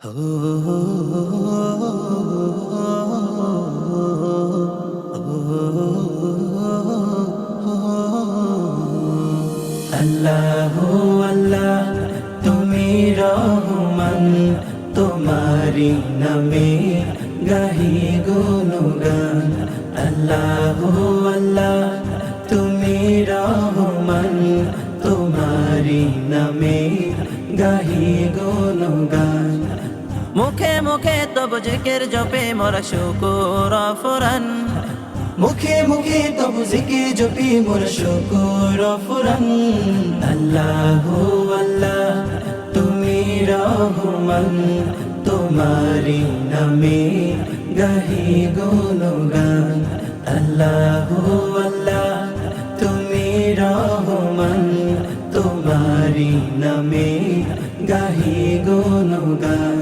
আল্লাহ আল্লাহ, তুমি রহমান তোমারি নামে গাহি গুনগান আল্লাহ আল্লাহ, তুমি রহমান তোমারি নামে গাহি গুনগান মুখে মুখে তব জিকির জপে মোরা শুকুর ফুরান মুখে মুখে তবু জিকে জপি মোর শুকুর ফুরান আল্লাহ আল্লাহ, তুমি রহমান তোমারি নামে গাহি গুনগান আল্লাহ আল্লাহ, তুমি রহমান তোমারি নামে গাহি গুনগান